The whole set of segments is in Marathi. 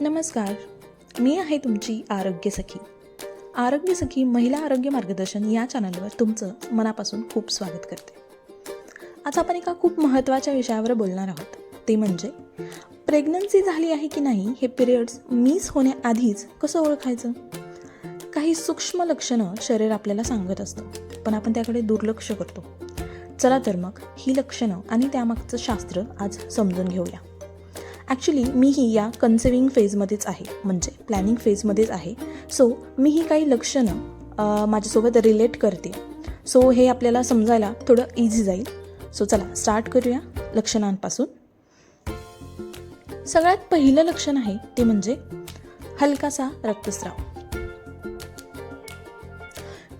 नमस्कार. मी आहे तुमची आरोग्य सखी. आरोग्य सखी महिला आरोग्य मार्गदर्शन या चॅनलवर तुमचं मनापासून खूप स्वागत करते. आज आपण एका खूप महत्त्वाच्या विषयावर बोलणार आहोत. ते म्हणजे प्रेग्नन्सी झाली आहे की नाही हे पिरियड्स मिस होण्याआधीच कसं ओळखायचं? काही सूक्ष्म लक्षणं शरीर आपल्याला सांगत असतं पण आपण त्याकडे दुर्लक्ष करतो. चला तर मग ही लक्षणं आणि त्यामागचं शास्त्र आज समजून घेऊया. ॲक्च्युली मीही या कन्सेविंग फेजमध्येच आहे. म्हणजे प्लॅनिंग फेजमध्येच आहे. सो मी ही काही लक्षणं माझ्यासोबत रिलेट करते. सो हे आपल्याला समजायला थोडं इझी जाईल. सो चला स्टार्ट करूया लक्षणांपासून. सगळ्यात पहिलं लक्षण आहे ते म्हणजे हलकासा रक्तस्राव.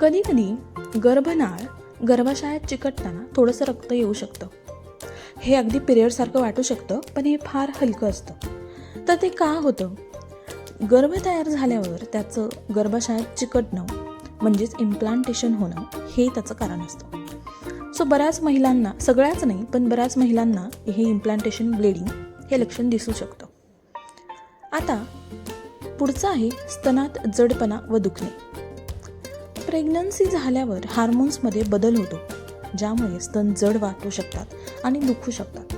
कधी कधी गर्भनाळ गर्भाशयात चिकटताना थोडंसं रक्त येऊ शकतं. हे अगदी पिरियडसारखं वाटू शकतं पण हे फार हलकं असतं. तर ते का होतं? गर्भ तयार झाल्यावर त्याचं गर्भाशयात चिकटणं म्हणजेच इम्प्लांटेशन होणं हे त्याचं कारण असतं. सो बऱ्याच महिलांना सगळ्याच नाही पण बऱ्याच महिलांना हे इम्प्लांटेशन ब्लेडिंग हे लक्षण दिसू शकतं. आता पुढचं आहे स्तनात जडपणा व दुखणे. प्रेग्नन्सी झाल्यावर हार्मोन्समध्ये बदल होतो ज्यामुळे स्तन जड वाटू शकतात. आणि दुखू शकतात.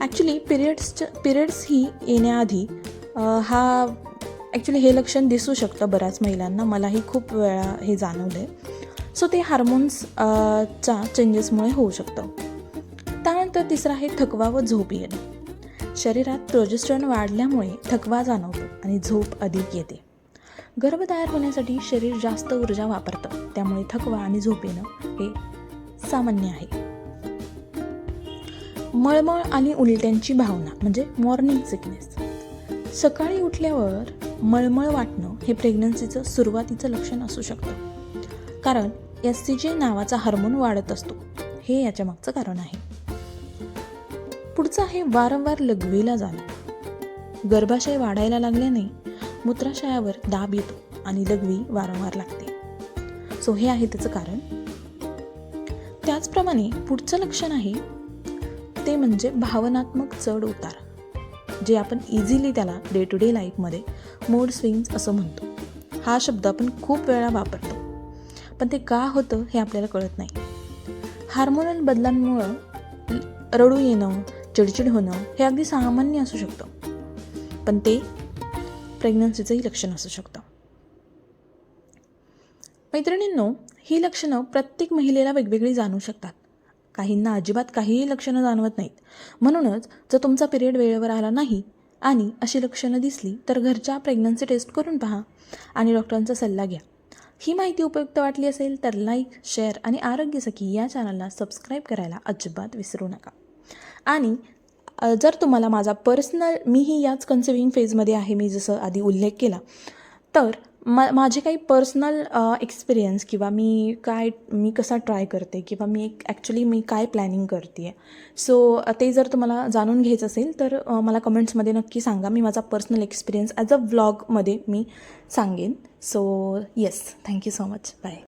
ॲक्च्युली पिरियड्सच्या पिरियड्स ही येण्याआधी हा ॲक्च्युली हे लक्षण दिसू शकतं बऱ्याच महिलांना. मलाही खूप वेळा हे जाणवलं आहे सो ते हार्मोन्स च्या चेंजेसमुळे होऊ शकतं. त्यानंतर तिसरं आहे थकवा व झोप येणे. शरीरात प्रोजेस्ट्रॉन वाढल्यामुळे थकवा जाणवतो आणि झोप अधिक येते. गर्भ तयार होण्यासाठी शरीर जास्त ऊर्जा वापरतं. त्यामुळे थकवा आणि झोप येणं हे सामान्य आहे. मळमळ आणि उलट्यांची भावना म्हणजे मॉर्निंग सिकनेस सकाळी उठल्यावर मळमळ वाटणं हे प्रेग्नन्सीचं सुरुवातीचं लक्षण असू शकतं. कारण एस सी जे नावाचा हार्मोन वाढत असतो. हे याच्या मागचं कारण आहे. पुढचं आहे वारंवार लघवीला जाणं. गर्भाशय वाढायला लागल्याने मूत्राशयावर दाब येतो आणि लघवी वारंवार लागते. सो हे आहे त्याचं कारण. त्याचप्रमाणे पुढचं लक्षण आहे ते म्हणजे भावनात्मक चढ उतार जे आपण इझिली त्याला डे टू डे लाईफमध्ये मूड स्विंग्स असं म्हणतो. हा शब्द आपण खूप वेळा वापरतो. पण ते का होतं हे आपल्याला कळत नाही. हार्मोनल बदलांमुळं रडू येणं चिडचिड होणं हे अगदी सामान्य असू शकतं. पण ते प्रेग्नन्सीचंही लक्षण असू शकतं. मैत्रिणींनो ही लक्षणं प्रत्येक महिलेला वेगवेगळी जाणू शकतात. काहींना अजिबात काहीही लक्षणं जाणवत नाहीत. म्हणूनच जर तुमचा पिरियड वेळेवर आला नाही आणि अशी लक्षणं दिसली तर घरच्या प्रेग्नन्सी टेस्ट करून पहा आणि डॉक्टरांचा सल्ला घ्या. ही माहिती उपयुक्त वाटली असेल तर लाईक शेअर आणि आरोग्य सखी या चॅनलला सबस्क्राईब करायला अजिबात विसरू नका. आणि जर तुम्हाला माझा पर्सनल मीही याच कन्सिव्हिंग फेजमध्ये आहे मी जसं आधी उल्लेख केला तर मा माझे काही पर्सनल एक्सपिरियन्स किंवा मी काय मी कसा ट्राय करते किंवा मी एक ॲक्च्युली मी काय प्लॅनिंग करते आहे सो ते जर तुम्हाला जाणून घ्यायचं असेल तर मला कमेंट्समध्ये नक्की सांगा. मी माझा पर्सनल एक्सपिरियन्स ॲज अ व्लॉगमध्ये मी सांगेन. So yes thank you so much bye